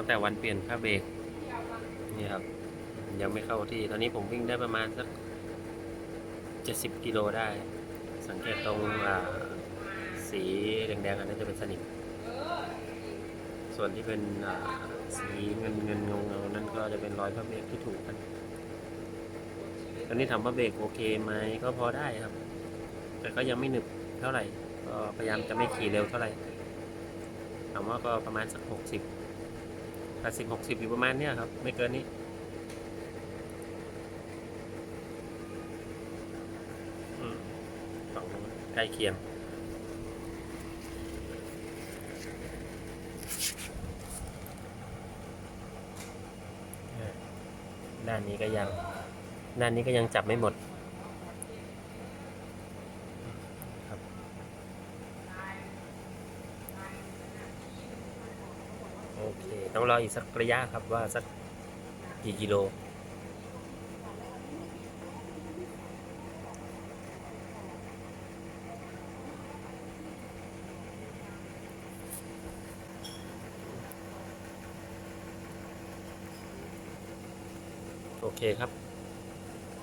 ตั้งแต่วันเปลี่ยนผ้าเบรกนี่ครับ ยังไม่เข้าที่ ตอนนี้ผมวิ่งได้ประมาณสักเจ็ดสิบกิโลได้ สังเกตตรงสีแดงๆอันนั้นจะเป็นสนิม ส่วนที่เป็นสีเงินเงินเงาเงาๆนั่นก็จะเป็นรอยผ้าเบรกที่ถูกกัน ตอนนี้ถามว่าเบรกโอเคไหมก็พอได้ครับ แต่ก็ยังไม่หนึบเท่าไหร่ ก็พยายามจะไม่ขี่เร็วเท่าไหร่ถามว่าก็ประมาณสักหกสิบ แปดสิบหกสิบอยู่ประมาณเนี้ยครับ ไม่เกินนี้ อืมฝั่งนู้นใกล้เคียงด้านนี้ก็ยังด้านนี้ก็ยังจับไม่หมด ครับ โอเคต้องรออีกสักระยะครับว่าสักกี่กิโลโอเคครับ